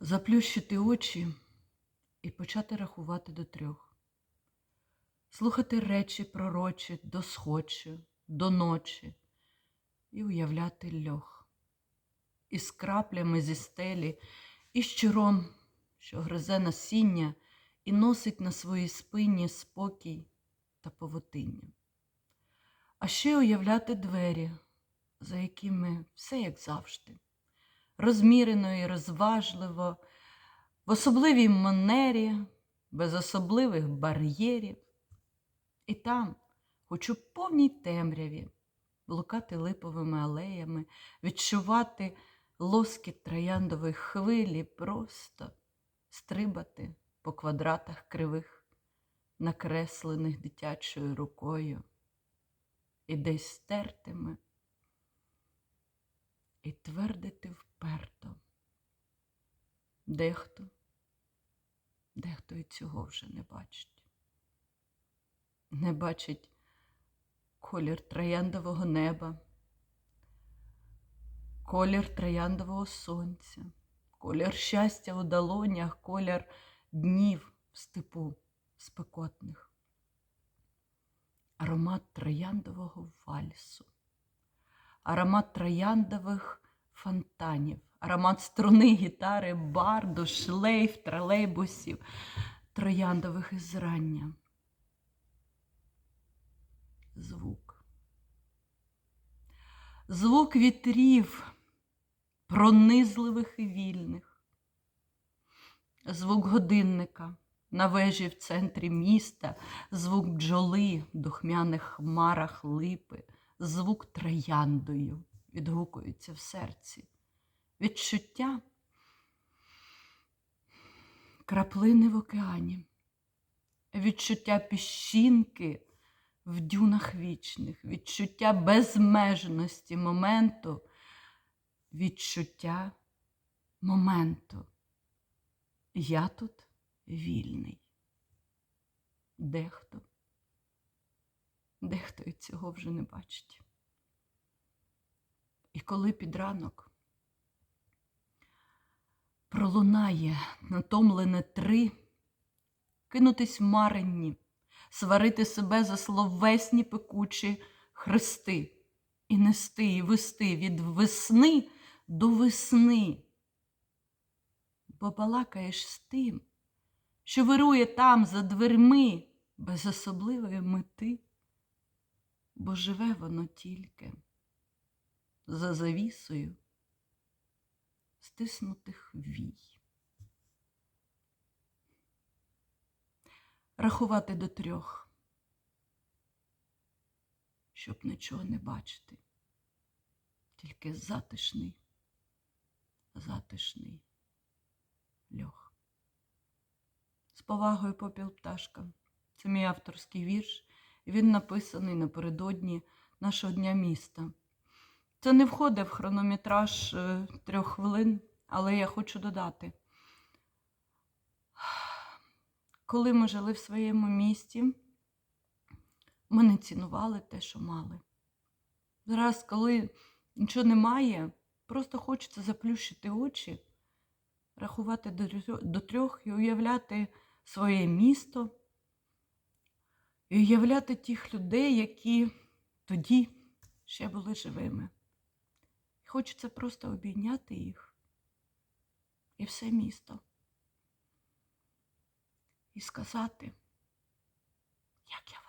заплющити очі і почати рахувати до трьох, слухати речі пророчі до сходчі, до ночі і уявляти льох, із краплями зі стелі, і щуром, що гризе насіння і носить на своїй спині спокій та повутиння. А ще уявляти двері, за якими все як завжди, розмірено і розважливо, в особливій манері, без особливих бар'єрів. І там, хоч у повній темряві, блукати липовими алеями, відчувати лоскіт трояндової хвилі, просто стрибати по квадратах кривих, накреслених дитячою рукою, і десь стертими, і твердити вперто. Дехто, дехто і цього вже не бачить. Не бачить колір трояндового неба, колір трояндового сонця, колір щастя у долонях, колір днів в степу спекотних, аромат трояндового вальсу, аромат трояндових фонтанів, аромат струни, гітари, барду, шлейф, тролейбусів, трояндових ізрання. Звук. Звук вітрів, пронизливих і вільних. Звук годинника на вежі в центрі міста, звук бджоли в духмяних хмарах липи, звук трояндою відгукується в серці. Відчуття краплини в океані, відчуття піщинки в дюнах вічних, відчуття безмежності моменту, відчуття моменту. Я тут вільний. Дехто, дехто і цього вже не бачить. І коли під ранок пролунає натомлене три, кинутись маренні, сварити себе за словесні пекучі хрести і нести, і вести від весни до весни. Бо балакаєш з тим, що вирує там за дверми без особливої мети, бо живе воно тільки за завісою стиснутих вій. Рахувати до трьох, щоб нічого не бачити, тільки затишний, затишний льох. З повагою попіл пташка. Це мій авторський вірш, він написаний напередодні нашого дня міста. Це не входить в хронометраж е, трьох хвилин, але я хочу додати. Коли ми жили в своєму місті, ми не цінували те, що мали. Зараз, коли нічого немає, просто хочеться заплющити очі, рахувати до трьох і уявляти своє місто, і уявляти тих людей, які тоді ще були живими. Хочеться просто обійняти їх і все місто. І сказати, як я.